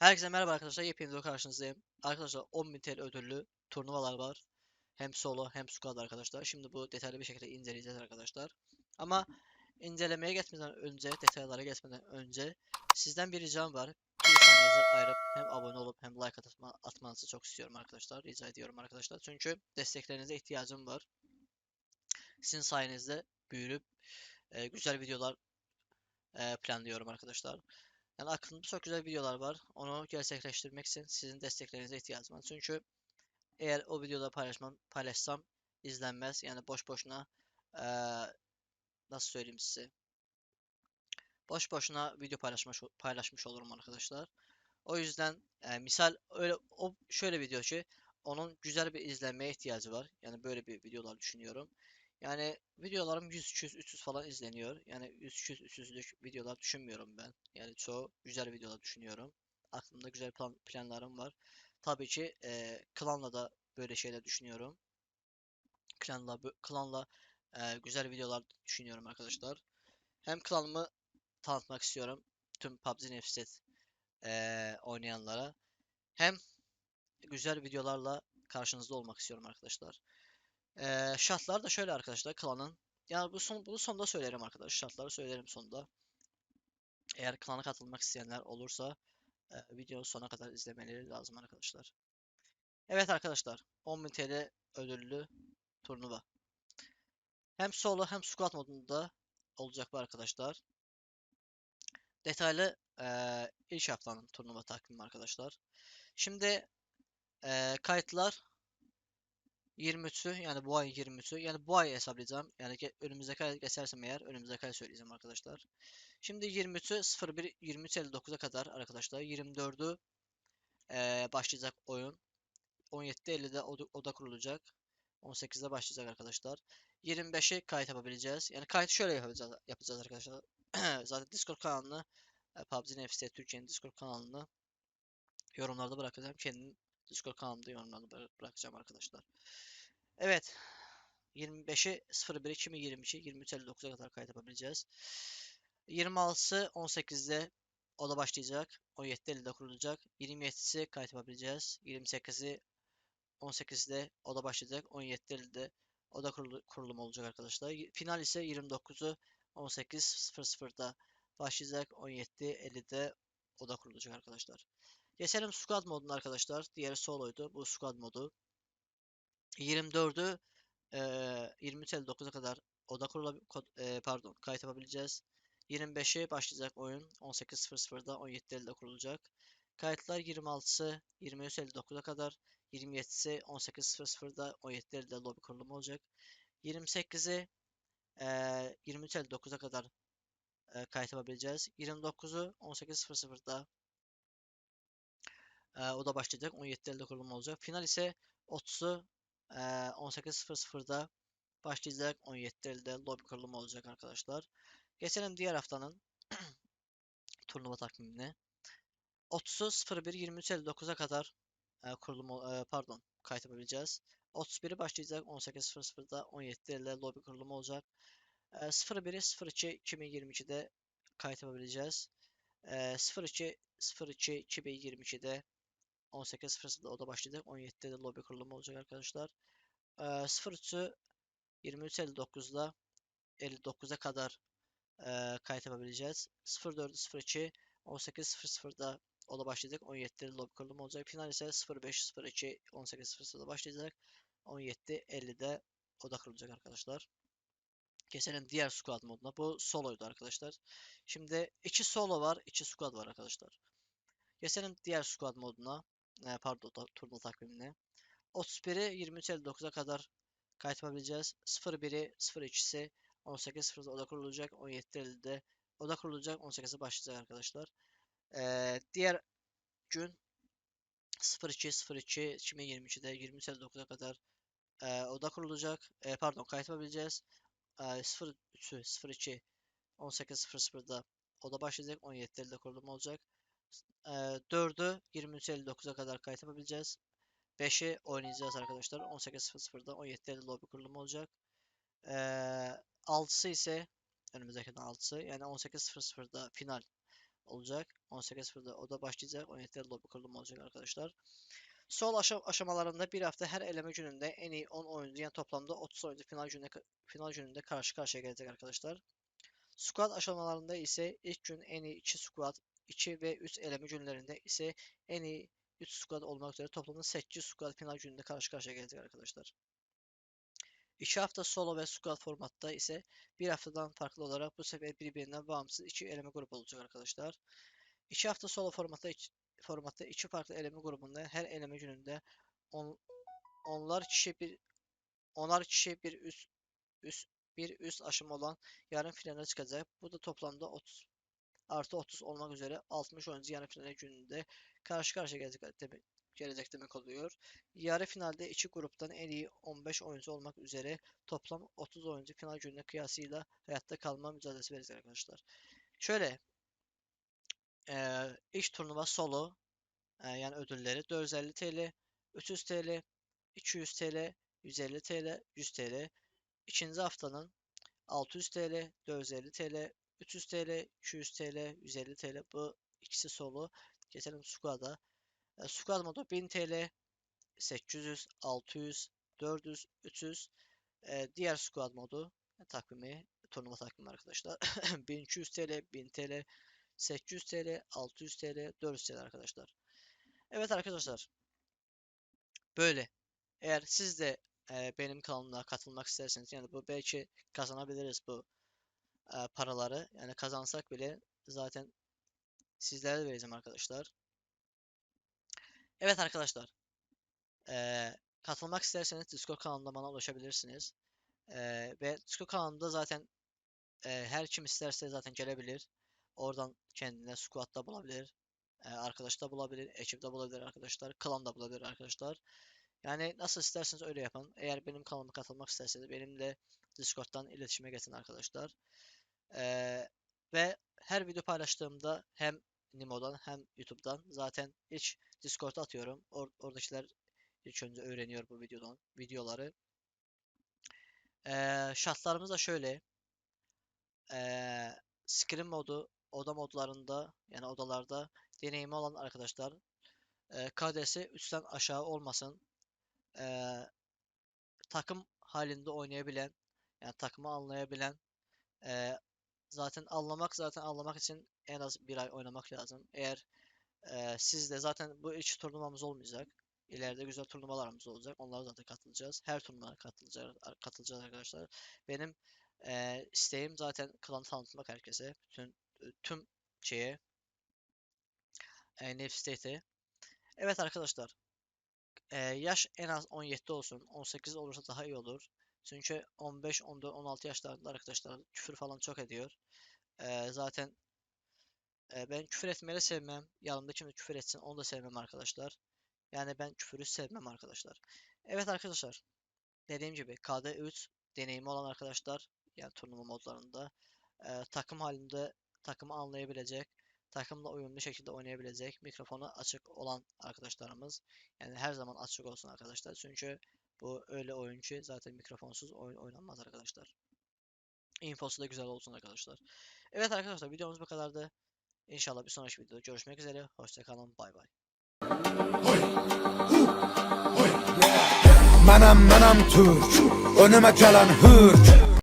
Herkese merhaba arkadaşlar. Yepyeni video karşınızdayım. Arkadaşlar 10.000 TL ödüllü turnuvalar var. Hem solo hem squad arkadaşlar. Şimdi bu detaylı bir şekilde inceleyeceğiz arkadaşlar. Ama incelemeye geçmeden önce, detaylara geçmeden önce sizden bir ricam var. Bir saniyenizi ayırıp hem abone olup hem like atma, atmanızı çok istiyorum arkadaşlar. Rica ediyorum arkadaşlar. Çünkü desteklerinize ihtiyacım var. Sizin sayenizde büyürüp e, güzel videolar e, planlıyorum arkadaşlar. Yani aklımda çok güzel videolar var. Onu gerçekleştirmek için sizin desteklerinize ihtiyacım var. Çünkü eğer o videoda paylaşmam, paylaşsam izlenmez. Yani boş boşuna eee, nasıl söyleyeyim size? Boş boşuna video paylaşmış paylaşmış olurum arkadaşlar. O yüzden e, misal öyle o şöyle video ki onun güzel bir izlenmeye ihtiyacı var. Yani böyle bir videolar düşünüyorum. Yani videolarım 100, 200, 300 falan izleniyor. Yani 100, 200, 300'lük videolar düşünmüyorum ben. Yani çoğu güzel videolar düşünüyorum. Aklımda güzel plan, planlarım var. Tabii ki e, klanla da böyle şeyler düşünüyorum. Klanla klanla e, güzel videolar düşünüyorum arkadaşlar. Hem klanımı tanıtmak istiyorum tüm PUBG Nefset e, oynayanlara. Hem güzel videolarla karşınızda olmak istiyorum arkadaşlar. Ee, şartlar da şöyle arkadaşlar klanın. Yani bu son bunu sonda söylerim arkadaşlar. Şartları söylerim sonda. Eğer klana katılmak isteyenler olursa e, videonun sonuna kadar izlemeleri lazım arkadaşlar. Evet arkadaşlar 10.000 TL ödüllü turnuva. Hem solo hem squad modunda olacak bu arkadaşlar. Detaylı e, ilk haftanın turnuva takvimi arkadaşlar. Şimdi e, kayıtlar 23'ü yani bu ay 23'ü yani bu ay hesaplayacağım. Yani önümüzdeki ay geçersem eğer önümüzdeki ay söyleyeceğim arkadaşlar. Şimdi 23'ü 01 23.59'a kadar arkadaşlar 24'ü eee, başlayacak oyun. 17.50'de oda, kurulacak. 18'de başlayacak arkadaşlar. 25'i kayıt yapabileceğiz. Yani kayıt şöyle yapacağız, yapacağız arkadaşlar. Zaten Discord kanalını e, PUBG NFC Türkiye'nin Discord kanalını yorumlarda bırakacağım. Kendim Discord kanalımda yorumlarda bıra- bırakacağım arkadaşlar. Evet. 25'i 01 2022 23.59'a kadar kayıt yapabileceğiz. 26'sı 18'de o da başlayacak. 17.50'de kurulacak. 27'si kayıt yapabileceğiz. 28'i 18'de o da başlayacak. 17.50'de o da kurulu- kurulum olacak arkadaşlar. Final ise 29'u 18.00'da başlayacak. 17.50'de o da kurulacak arkadaşlar. Geçelim squad moduna arkadaşlar. Diğeri soloydu. Bu squad modu. 24'ü eee 23.59'a kadar oda kurula kod, eee, pardon kayıt yapabileceğiz. 25'i başlayacak oyun 18.00'da 17.50'de kurulacak. Kayıtlar 26'sı 23.59'a kadar 27'si 18.00'da 17.50'de lobi kurulumu olacak. 28'i eee 23.59'a kadar eee, kayıt yapabileceğiz. 29'u 18.00'da eee, o da başlayacak 17.50'de kurulumu olacak. Final ise 30'u eee 18.00'da başlayacak 17.50'de lobi kurulumu olacak arkadaşlar. Geçelim diğer haftanın turnuva takvimine. 30'u 01 23.59'a kadar e, kurulumu e, pardon kayıt yapabileceğiz. 31'i başlayacak 18.00'da 17.50'de lobi kurulumu olacak. E, 01'i 02 2022'de kayıt yapabileceğiz. E, 02 02 2022'de 18.00'da o da başlayacak. 17'de de lobi kurulumu olacak arkadaşlar. E, 03'ü 23.59'da 59'a kadar e, kayıt yapabileceğiz. 04'ü 02 18.00'da o da başlayacak. 17'de lobi kurulumu olacak. Final ise 05 02 18.00'da başlayacak. 17.50'de o da kurulacak arkadaşlar. Geçelim diğer squad moduna. Bu soloydu arkadaşlar. Şimdi iki solo var, iki squad var arkadaşlar. Geçelim diğer squad moduna. E, pardon, turnuva takvimine. 31'i 23.59'a kadar kayıt yapabileceğiz. 01'i 02'si 18.00'da oda kurulacak. 17.50'de oda kurulacak. 18'e başlayacak arkadaşlar. Ee, diğer gün 02 02 2022'de 23.59'a kadar e, oda kurulacak. E, pardon kayıt yapabileceğiz. E, 03'ü 02 18.00'da oda başlayacak. 17.50'de kurulum olacak. E, 4'ü 23.59'a kadar kayıt yapabileceğiz. 5'i oynayacağız arkadaşlar. 18.00'da 17'de lobi kurulumu olacak. Ee, 6'sı ise önümüzdeki 6'sı yani 18.00'da final olacak. 18.00'da o da başlayacak. 17'de lobi kurulum olacak arkadaşlar. Sol aşam aşamalarında bir hafta her eleme gününde en iyi 10 oyuncu yani toplamda 30 oyuncu final gününde final gününde karşı karşıya gelecek arkadaşlar. Squad aşamalarında ise ilk gün en iyi 2 squad, 2 ve 3 eleme günlerinde ise en iyi 3 squad olmak üzere toplamda 8 squad final gününde karşı karşıya gelecek arkadaşlar. 2 hafta solo ve squad formatta ise bir haftadan farklı olarak bu sefer birbirinden bağımsız iki eleme grubu olacak arkadaşlar. 2 hafta solo formatta formatta iki farklı eleme grubunda her eleme gününde on, onlar kişi bir onar kişi bir üst üst bir üst aşama olan yarım finale çıkacak. Bu da toplamda 30 artı 30 olmak üzere 60 oyuncu yarı finale gününde karşı karşıya gelecek demek, gelecek demek oluyor. Yarı finalde iki gruptan en iyi 15 oyuncu olmak üzere toplam 30 oyuncu final gününe kıyasıyla hayatta kalma mücadelesi verecek arkadaşlar. Şöyle eee ilk turnuva solo eee, yani ödülleri 450 TL, 300 TL, 200 TL, 150 TL, 100 TL. İkinci haftanın 600 TL, 450 TL, 300 TL, 200 TL, 150 TL. Bu ikisi solo. Geçelim Squad'a. E, Squad modu 1000 TL, 800, 600, 400, 300. E, diğer Squad modu e, takvimi, turnuva takvimi arkadaşlar. 1200 TL, 1000 TL, 800 TL, 600 TL, 400 TL arkadaşlar. Evet arkadaşlar. Böyle. Eğer siz de e, benim kanalıma katılmak isterseniz yani bu belki kazanabiliriz bu e, paraları. Yani kazansak bile zaten sizlere de vereceğim arkadaşlar. Evet arkadaşlar. e, katılmak isterseniz Discord kanalımda bana ulaşabilirsiniz. E, ve Discord kanalımda zaten e, her kim isterse zaten gelebilir. Oradan kendine squad'da bulabilir. e, arkadaşta bulabilir. Ekipte bulabilir arkadaşlar. Klanda bulabilir arkadaşlar. Yani nasıl isterseniz öyle yapın. Eğer benim kanalıma katılmak isterseniz benimle Discord'dan iletişime geçin arkadaşlar. Ee, ve her video paylaştığımda hem Nimo'dan hem YouTube'dan zaten ilk Discord'a atıyorum. Or oradakiler ilk önce öğreniyor bu videodan videoları. Ee, şartlarımız da şöyle. Ee, screen modu oda modlarında yani odalarda deneyimi olan arkadaşlar e, KD'si 3'ten aşağı olmasın. Ee, takım halinde oynayabilen yani takımı anlayabilen e, zaten anlamak zaten anlamak için en az bir ay oynamak lazım. Eğer e, siz de zaten bu ilk turnuvamız olmayacak. İleride güzel turnuvalarımız olacak. Onlara zaten katılacağız. Her turnuvaya katılacağız, katılacağız arkadaşlar. Benim e, isteğim zaten klanı tanıtmak herkese. Bütün tüm şeye e, Nef State'e. Evet arkadaşlar. e, yaş en az 17 olsun. 18 olursa daha iyi olur. Çünkü 15, 14, 16 yaşlarında arkadaşlar küfür falan çok ediyor. E, zaten e, ben küfür etmeyi sevmem. Yanımda kim küfür etsin onu da sevmem arkadaşlar. Yani ben küfürü sevmem arkadaşlar. Evet arkadaşlar. Dediğim gibi KD3 deneyimi olan arkadaşlar yani turnuva modlarında e, takım halinde takımı anlayabilecek, takımla uyumlu şekilde oynayabilecek, mikrofonu açık olan arkadaşlarımız. Yani her zaman açık olsun arkadaşlar. Çünkü bu öyle oyuncu zaten mikrofonsuz oyun oynanmaz arkadaşlar. Infosu da güzel olsun arkadaşlar. Evet arkadaşlar videomuz bu kadardı. İnşallah bir sonraki videoda görüşmek üzere. Hoşçakalın. Bay bay. Mənəm, mənəm Türk Önümə gələn hürk